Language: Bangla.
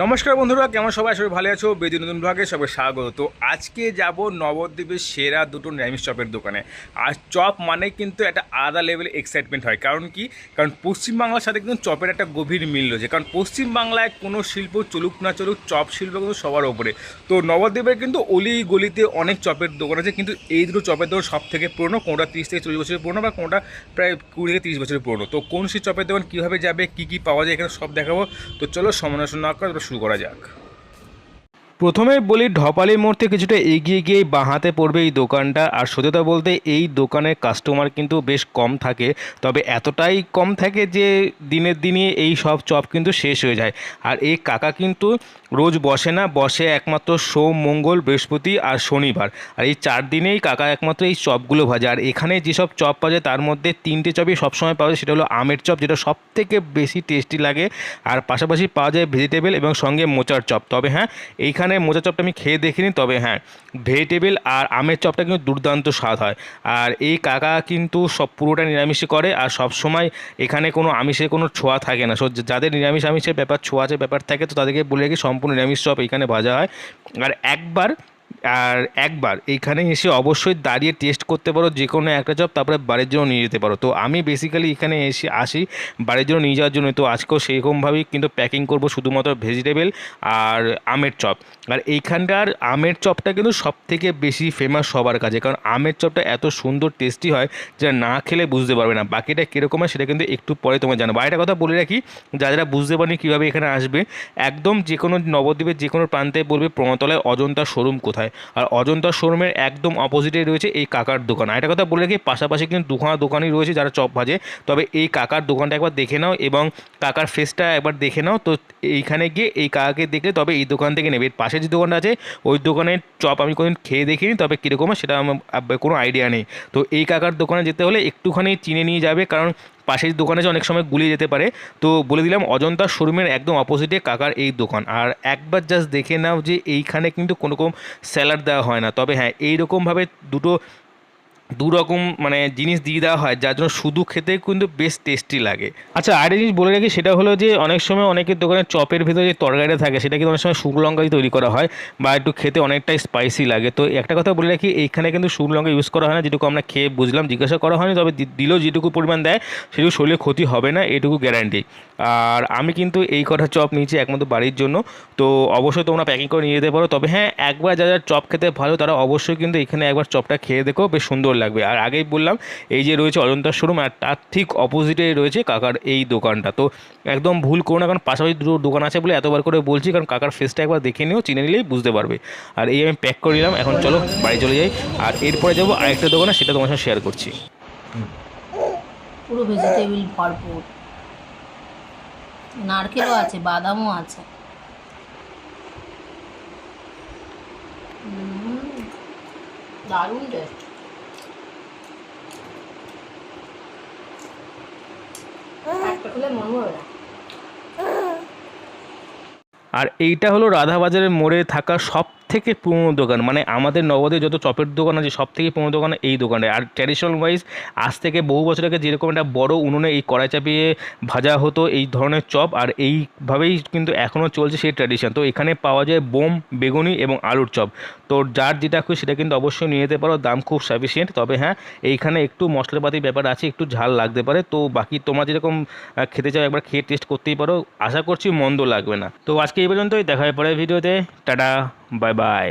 নমস্কার বন্ধুরা, কেমন সবাই? সবাই ভালো আছো। বেদি নতুন ভাগে সবাই স্বাগত। তো আজকে যাব নবদ্বীপের সেরা দুটো নিরামিষ চপের দোকানে। আর চপ মানে কিন্তু একটা আলাদা লেভেলে এক্সাইটমেন্ট হয়। কারণ কি? কারণ পশ্চিমবাংলার সাথে কিন্তু চপের একটা গভীর মিল রয়েছে। কারণ পশ্চিমবাংলায় কোনো শিল্প চলুক না চলুক, চপ শিল্প কিন্তু সবার ওপরে। তো নবদ্বীপের কিন্তু অলি গলিতে অনেক চপের দোকান আছে। কিন্তু এই দুটো চপের দোকান সব থেকে পুরনো, কোনোটা তিরিশ থেকে চল্লিশ বছরের পুরনো বা কোনোটা প্রায় কুড়ি থেকে তিরিশ বছরের পুরনো? তো কোন সেই চপের দোকান কীভাবে যাবে, কী কী পাওয়া যায়, এখানে সব দেখাবো। তো চলো সমালোচনা করে শুরু করা যাক। প্রথমে বলি, ঢপালি মোড় থেকে কিছুটা এগিয়ে গিয়ে বাঁহাতে পড়বে এই দোকানটা। আর সত্যতা বলতে, এই দোকানের কাস্টমার কিন্তু বেশ কম থাকে। তবে এতটাই কম থাকে যে, দিনের দিনই এই সব চপ কিন্তু শেষ হয়ে যায়। আর এই কাকা কিন্তু রোজ বসে না, বসে একমাত্র সোম, মঙ্গল, বৃহস্পতি আর শনিবার। আর এই চার দিনেই কাকা একমাত্র এই চপগুলো ভাজে। আর এখানে যেসব চপ পাওয়া যায়, তার মধ্যে তিনটে চপই সবসময় পাওয়া যায়, সেটা হলো আমের চপ, যেটা সব থেকে বেশি টেস্টি লাগে। আর পাশাপাশি পাওয়া যায় ভেজিটেবল এবং সঙ্গে মোচার চপ। তবে হ্যাঁ এইখানে মোচার চপটা আমি খেয়ে দেখিনি, তবে হ্যাঁ ভেজিটেবিল আর আমের চপটা কিন্তু দুর্দান্ত স্বাদ হয়। আর এই কাকা কিন্তু সব পুরোটা নিরামিষই করে আর সব সময় এখানে কোনো আমিষের কোনো ছোঁয়া থাকে না। সো যাদের নিরামিষ আমিষের ব্যাপার, ছোঁয়া আছে ব্যাপার থাকে, তো তাদেরকে বলে রাখি, সম্পূর্ণ নিরামিষ চপ এখানে ভাজা হয়। আর একবার আর একবার এইখানে এসে অবশ্যই দাঁড়িয়ে টেস্ট করতে পারো যে কোনো একটা চপ তারপরে বাড়ির জন্য নিয়ে যেতে পারো। তো আমি বেসিক্যালি এখানে এসে আসি, বাড়ির জন্য নিয়ে যাওয়ার জন্য। তো আজকেও সেরকমভাবেই কিন্তু প্যাকিং করব শুধুমাত্র ভেজিটেবল আর আমের চপ। আর এইখানকার আমের চপটা কিন্তু সব থেকে বেশি ফেমাস সবার কাছে। কারণ আমের চপটা এত সুন্দর টেস্টি হয় যেটা না খেলে বুঝতে পারবে না। বাকিটা কীরকম হয় সেটা কিন্তু একটু পরে তোমার জানো আর একটা কথা বলে রাখি, যারা যারা বুঝতে পারেনি কীভাবে এখানে আসবে, একদম যে কোনো নবদ্বীপের যে কোনো প্রান্তে বলবে প্রণতলায় অজন্তা শোরুম কোথায়। আর অজন্তা শোরুমের একদম অপোজিটে রয়েছে এই কাকার দোকান। আর একটা কথা বলে রাখি, পাশাপাশি কিন্তু দুখানা দোকানই রয়েছে যারা চপ ভাজে। তবে এই কাকার দোকানটা একবার দেখে নাও এবং কাকার ফেসটা একবার দেখে নাও। তো এইখানে গিয়ে এই কাকাকে দেখলে তবে এই দোকান থেকে নেবে। এর পাশে যে দোকানটা আছে, ওই দোকানের চপ আমি কোনোদিন খেয়ে দেখিনি, তবে কীরকম সেটা আমার কোনো আইডিয়া নেই। তো এই কাকার দোকানে যেতে হলে একটুখানি চিনে নিয়ে যাবে। কারণ পাশের দোকানে যে অনেক সময় গুলিয়ে যেতে পারে, তো বলে দিলাম অজন্তা শোরুমের একদম অপোজিটে কাকার এই দোকান। আর একবার জাস্ট দেখে নাও যে এইখানে কিন্তু কোনো রকম স্যালাড দেওয়া হয় না। তবে হ্যাঁ এইরকমভাবে দুটো দু রকম মানে জিনিস দিয়ে দেওয়া হয়, যার জন্য শুধু খেতে কিন্তু বেশ টেস্টি লাগে। আচ্ছা আরেকটা জিনিস বলে রাখি, সেটা হলো যে অনেক সময় অনেকের দোকানে চপের ভিতরে যে তরকারিটা থাকে, সেটা কিন্তু অনেক সময় শুকনো লঙ্কা তৈরি করা হয় বা একটু খেতে অনেকটাই স্পাইসি লাগে। তো একটা কথা বলে রাখি, এইখানে কিন্তু শুকনো লঙ্কা ইউজ করা হয় না, যেটুকু আমরা খেয়ে বুঝলাম, জিজ্ঞাসা করা হয়নি, তবে দিলেও যেটুকু পরিমাণ দেয়, সেটুকু শরীরে ক্ষতি হবে না, এটুকু গ্যারান্টি আর আমি কিন্তু এই কটা চপ নিয়েছি একমাত্র বাড়ির জন্য, তো অবশ্যই তোমরা প্যাকিং করে নিয়ে যেতে পারো। তবে হ্যাঁ একবার যারা চপ খেতে ভালো, তারা অবশ্যই কিন্তু এখানে একবার চপটা খেয়ে দেখো, বেশ সুন্দর লাগবে। আর আগেই বললাম, এই যে রয়েছে অজন্তা শোরুম আর তার ঠিক অপোজিটে রয়েছে কাকার এই দোকানটা। তো একদম ভুল করো না, কারণ পাশাপাশি দুটো দোকান আছে বলে এতবার করে বলছি, কারণ কাকার ফেসটা একবার দেখে নিও, চিনে নিলেই বুঝতে পারবে। আর এই আমি প্যাক করে নিলাম, এখন চলো বাড়ি চলে যাই। আর এরপরে যাব আরেকটা দোকানে সেটা তোমার সঙ্গে শেয়ার করছি। পুরো ভেজিটেবিল ভরপুর। নারকেলও আছে, বাদামও আছে। দারুণ টেস্ট একটা খেলে মন ভরবে না আর এইটা হলো রাধাবাজারের মোড়ে থাকা সব থেকে পুরনো দোকান। মানে আমাদের নগদে যত চপের দোকান আছে সব থেকে পুরনো দোকান এই দোকানে আর ট্র্যাডিশনাল ওয়াইজ আজ থেকে বহু বছর আগে যেরকম একটা বড় উনুনে এই কড়াই চাপিয়ে ভাজা হতো এই ধরনের চপ, আর এইভাবেই কিন্তু এখনও চলছে সেই ট্র্যাডিশন তো এখানে পাওয়া যায় বোম, বেগুনি এবং আলুর চপ। তো যার যেটা খুশি সেটা কিন্তু অবশ্যই নিয়ে যেতে পারো, দাম খুব সাফিসিয়েন্ট তবে হ্যাঁ এইখানে একটু মশলাপাতির ব্যাপার আছে, একটু ঝাল লাগতে পারে। তো বাকি তোমার যেরকম খেতে চাও একবার খেয়ে টেস্ট করতেই পারো। আশা করছি মন্দ লাগবে না। তো আজকে এই পর্যন্তই দেখা হয় পরের ভিডিওতে। Tata bye bye